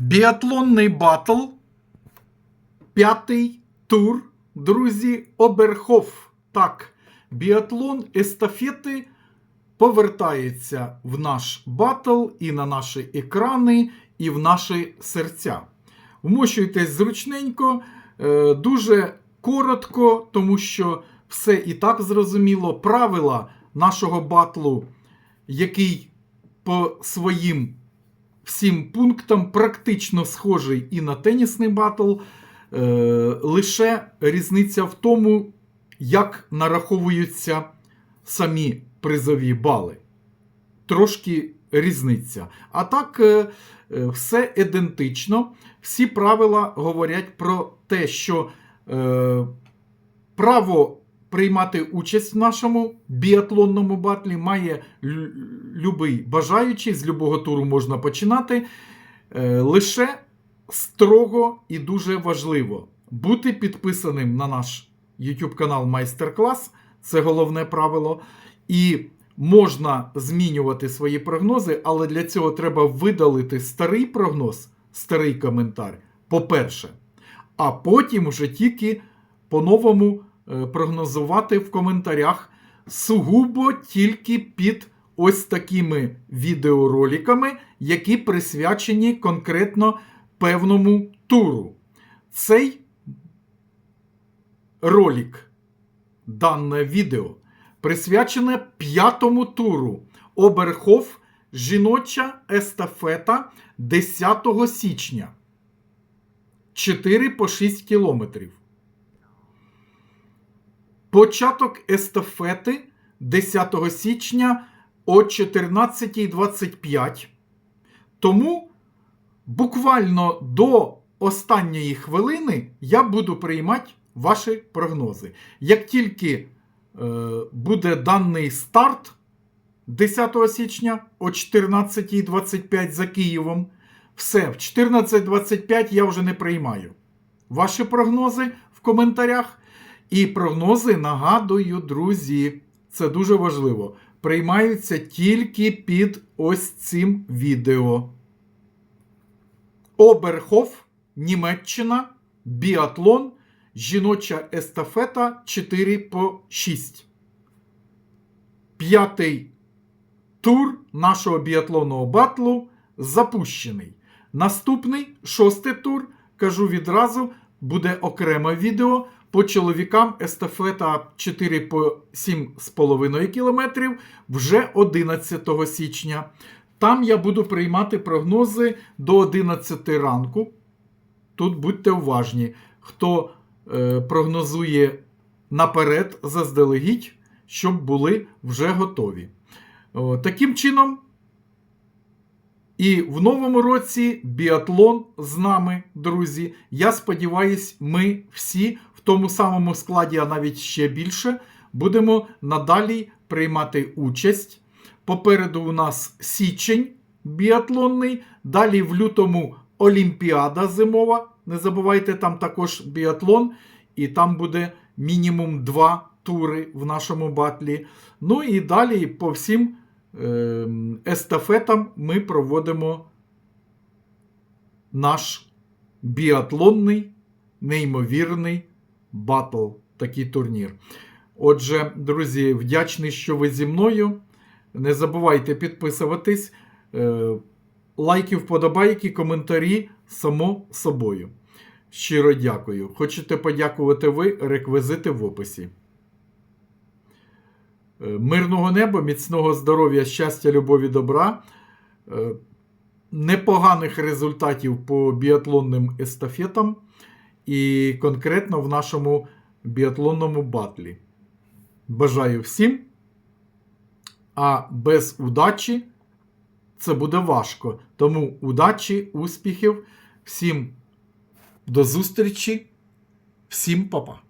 Біатлонний батл. П'ятий тур, друзі, Оберхоф. Так, біатлон естафети повертається в наш батл і на наші екрани, і в наші серця. Вмощуйтесь зручненько, е, дуже коротко, тому що все і так зрозуміло. Правила нашого батлу, який по своїм всім пунктам практично схожий і на тенісний батл. Е, лише різниця в тому, як нараховуються самі призові бали. Трошки різниця. А так, е, е, все ідентично. Всі правила говорять про те, що е, право приймати участь в нашому біатлонному батлі має лю- любий бажаючий, з любого туру можна починати. Е, лише строго і дуже важливо бути підписаним на наш YouTube канал Майстер-клас. Це головне правило. І можна змінювати свої прогнози, але для цього треба видалити старий прогноз, старий коментар, по-перше, а потім вже тільки по-новому прогнозувати в коментарях сугубо тільки під ось такими відеороликами, які присвячені конкретно певному туру. Цей ролик, дане відео, присвячене п'ятому туру Оберхоф жіноча естафета 10 січня. 4 по 6 кілометрів. Початок естафети 10 січня о 14.25. Тому буквально до останньої хвилини я буду приймати ваші прогнози. Як тільки е, буде даний старт 10 січня о 14.25 за Києвом, все, в 14.25 я вже не приймаю. Ваші прогнози в коментарях. І прогнози, нагадую, друзі, це дуже важливо. Приймаються тільки під ось цим відео. Оберхоф, Німеччина, біатлон, жіноча естафета 4 по 6. П'ятий тур нашого біатлонного батлу запущений. Наступний шостий тур, кажу відразу, буде окреме відео. По чоловікам естафета 4 по 7,5 кілометрів вже 11 січня. Там я буду приймати прогнози до 11 ранку. Тут будьте уважні, хто е, прогнозує наперед заздалегідь, щоб були вже готові. О, таким чином, і в новому році біатлон з нами, друзі. Я сподіваюсь, ми всі в тому самому складі, а навіть ще більше, будемо надалі приймати участь. Попереду у нас січень біатлонний, далі в лютому Олімпіада зимова. Не забувайте, там також біатлон, і там буде мінімум два тури в нашому батлі. Ну і далі по всім естафетам ми проводимо наш біатлонний, неймовірний батл, такий турнір. Отже, друзі, вдячний, що ви зі мною. Не забувайте підписуватись, е, лайки, вподобайки, коментарі, само собою. Щиро дякую. Хочете подякувати ви, реквізити в описі. Е, Мирного неба, міцного здоров'я, щастя, любові, добра, е, непоганих результатів по біатлонним естафетам і конкретно в нашому біатлонному батлі. Бажаю всім. А без удачі це буде важко. Тому удачі, успіхів, всім до зустрічі, всім па-па.